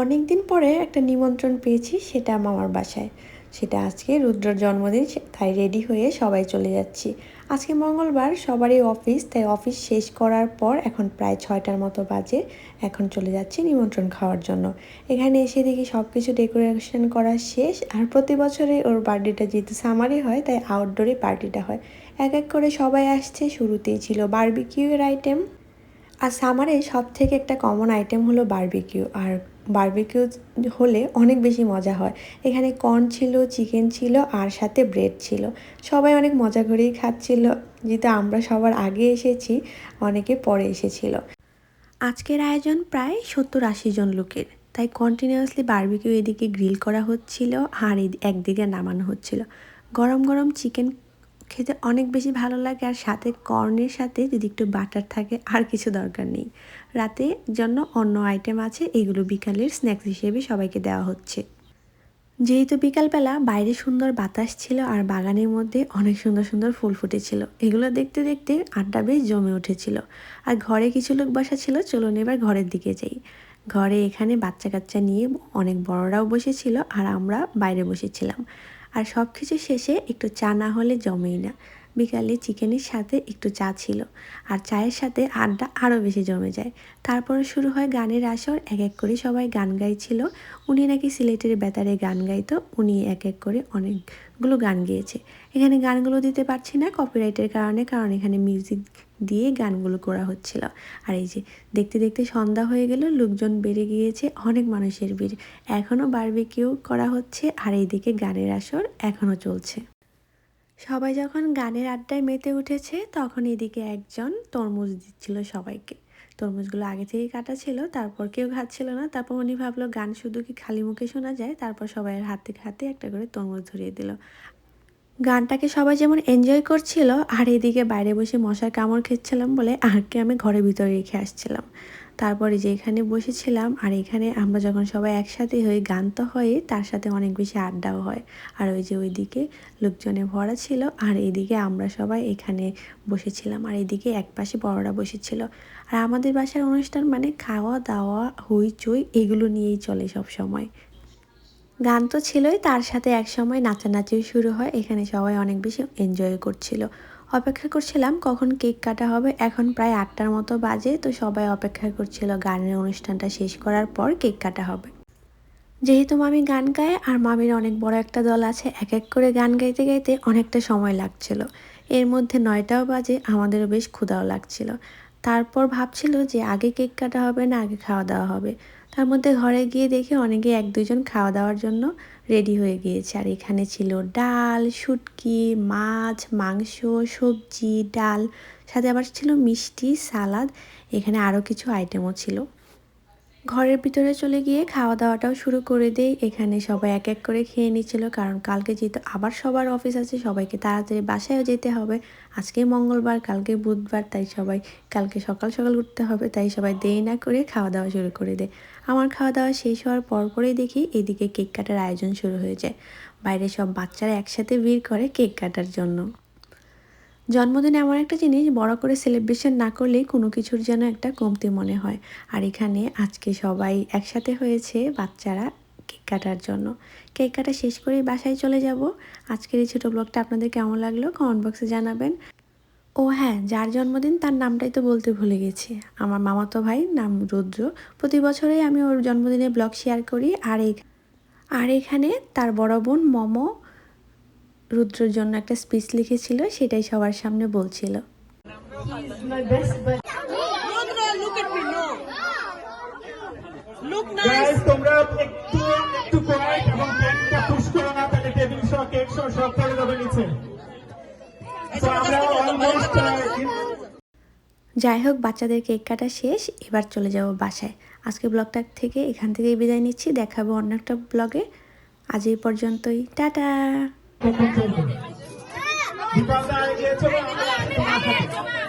অনেক দিন পরে একটা নিমন্ত্রণ পেয়েছি, সেটা মামার বাসায়। সেটা আজকে রুদ্রর জন্মদিন তাই রেডি হয়ে সবাই চলে যাচ্ছি। আজকে মঙ্গলবার, সবারই অফিস তাই অফিস শেষ করার পর এখন প্রায় ছয়টার মতো বাজে, এখন চলে যাচ্ছি নিমন্ত্রণ খাওয়ার জন্য। এখানে এসে দেখি সব কিছু ডেকোরেশন করা শেষ, আর প্রতি বছরে ওর বার্থডেটা যেহেতু সামারে হয়, তাই আউটডোরে পার্টিটা হয়। এক এক করে সবাই আসছে, শুরুতেই ছিল বারবিকিউয়ের আইটেম আর সামারে সব থেকে একটা কমন আইটেম হলো বারবিকিউ আর বারবিকিউ হলে অনেক বেশি মজা হয়। এখানে কর্ন ছিল চিকেন ছিল আর সাথে ব্রেড ছিল। সবাই অনেক মজা করেই খাচ্ছিল। যেহেতু আমরা সবার আগে এসেছি, অনেকে পরে এসেছিল। আজকের আয়োজন প্রায় সত্তর আশি জন লোকের। তাই কন্টিনিউয়াসলি বারবিকিউ এদিকে গ্রিল করা হচ্ছিল আর একদিকে নামানো হচ্ছিল। গরম গরম চিকেন খেতে অনেক বেশি ভালো লাগে আর সাথে কর্নের সাথে যদি একটু বাটার থাকে, আর কিছু দরকার নেই। রাতে জন্য অন্য আইটেম আছে, এগুলো বিকালের স্ন্যাক্স হিসেবে সবাইকে দেওয়া হচ্ছে। যেহেতু বিকালবেলা বাইরে সুন্দর বাতাস ছিল আর বাগানের মধ্যে অনেক সুন্দর সুন্দর ফুল ফুটেছিল, এগুলো দেখতে দেখতে আড্ডা বেশ জমে উঠেছিল। আর ঘরে কিছু লোক বসা ছিল, চলুন এবার ঘরের দিকে যাই। ঘরে এখানে বাচ্চা কাচ্চা নিয়ে অনেক বড়রাও বসেছিল আর আমরা বাইরে বসেছিলাম। আর সব কিছু শেষে একটু চা না হলে জমেই না। বিকালে চিকেনের সাথে একটু চা ছিল আর চায়ের সাথে আড্ডা আরও বেশি জমে যায়। তারপর শুরু হয় গানের আসর, এক এক করে সবাই গান গাইছিল। উনি নাকি সিলেটের বেতারে গান গাইতো, উনি এক এক করে অনেকগুলো গান গেয়েছে। এখানে গানগুলো দিতে পারছি না কপিরাইটের কারণে, কারণ এখানে মিউজিক দিয়ে গানগুলো করা হচ্ছিল। আর এই যে দেখতে দেখতে সন্ধ্যা হয়ে গেল, লোকজন বেড়ে গিয়েছে, অনেক মানুষের ভিড়। এখনও বারবিকিউ করা হচ্ছে, আর এইদিকে গানের আসর এখনও চলছে। সবাই যখন গানের আড্ডায় মেতে উঠেছে, তখন এদিকে একজন তরমুজ দিচ্ছিল সবাইকে। তরমুজগুলো আগে থেকেই কাটা ছিল, তারপর কেউ খাচ্ছিল না। তারপর উনি ভাবলো, গান শুধু কি খালি মুখে শোনা যায়? তারপর সবাইয়ের হাতে হাতে একটা করে তরমুজ ধরিয়ে দিল। গানটাকে সবাই যেমন এনজয় করছিল, আর এদিকে বাইরে বসে মশার কামড় খেচ্ছিলাম বলে আরকে আমি ঘরের ভিতরে রেখে আসছিলাম। তারপরে যে এখানে বসেছিলাম, আর এখানে আমরা যখন সবাই একসাথে হই, গান তো হয় তার সাথে অনেক বেশি আড্ডাও হয়। আর ওই যে ওইদিকে লোকজনে ভরা ছিল, আর এইদিকে আমরা সবাই এখানে বসেছিলাম, আর এদিকে এক পাশে বড়রা বসেছিল। আর আমাদের বাসার অনুষ্ঠান মানে খাওয়া দাওয়া হইচই, এগুলো নিয়েই চলে সব সময় গান তো ছিলই, তার সাথে একসময় নাচানাচিও শুরু হয়, এখানে সবাই অনেক বেশি এনজয় করছিল। অপেক্ষা করছিলাম কখন কেক কাটা হবে, এখন প্রায় আটটার মতো বাজে, তো সবাই অপেক্ষা করছিল গানের অনুষ্ঠানটা শেষ করার পর কেক কাটা হবে। যেহেতু মামি গান গায়, আর মামির অনেক বড় একটা দল আছে, এক এক করে গান গাইতে গাইতে অনেকটা সময় লাগছিল। এর মধ্যে নয়টাও বাজে, আমাদেরও বেশ ক্ষুধাও লাগছিল। তারপর ভাবছিল যে আগে কেক কাটা হবে না, আগে খাওয়া দাওয়া হবে। তার মধ্যে ঘরে গিয়ে দেখে অনেকে এক দুজন খাওয়া দাওয়ার জন্য রেডি হয়ে গিয়েছে। আর এখানে ছিল ডাল, শুটকি, মাছ, মাংস, সবজি, ডাল, সাথে আবার ছিল মিষ্টি, সালাদ, এখানে আরও কিছু আইটেমও ছিল। ঘরের ভিতরে চলে গিয়ে খাওয়া দাওয়াটাও শুরু করে দেই। এখানে সবাই এক এক করে খেয়ে নিচ্ছিল, কারণ কালকে যেহেতু আবার সবার অফিস আছে, সবাইকে তাড়াতাড়ি বাসায়ও যেতে হবে। আজকে মঙ্গলবার, কালকে বুধবার, তাই সবাই কালকে সকাল সকাল উঠতে হবে, তাই সবাই দেরি না করে খাওয়া দাওয়া শুরু করে দেয়। আমার খাওয়া দাওয়া শেষ হওয়ার পরপরই দেখি এদিকে কেক কাটার আয়োজন শুরু হয়ে যায় বাইরে সব বাচ্চারা একসাথে ভিড় করে কেক কাটার জন্য। জন্মদিন এমন একটা জিনিস, বড় করে সেলিব্রেশন না করলে কোনো কিছুর যেন একটা কমতি মনে হয়। আর এখানে আজকে সবাই একসাথে হয়েছে বাচ্চারা কেক কাটার জন্য। কেক কাটা শেষ করেই বাসায় চলে যাব। আজকের এই ছোটো ব্লগটা আপনাদের কেমন লাগল কমেন্ট বক্সে জানাবেন। ও হ্যাঁ যার জন্মদিন তার নামটাই তো বলতে ভুলে গেছি। আমার মামাতো ভাই নাম রুদ্র। প্রতি বছরেই আমি ওর জন্মদিনে ব্লগ শেয়ার করি। আর এই, আর এখানে তার বড় বোন মম রুদ্রর জন্য একটা স্পিচ লিখেছিল সেটাই সবার সামনে বলছিল my best bud. Rudra, look at me, no. Look guys nice. তোমরা একটু একটু কোয়াইট এবং কেকটা পুশ করো না তাহলে টেবিল সহ কেক সহ সব পড়ে যাবে নিচে আমরা অলমোস্ট যাই হোক বাচ্চাদের কেক কাটা শেষ এবার চলে যাব বাসায় আজকে ব্লগটা থেকে এখান থেকেই বিদায় নিচ্ছি দেখাবো অন্য একটা ব্লগে আজ এই পর্যন্তই টাটা কখন চলবে দীপালদা এগিয়ে চলো আমরা তোমার সাথে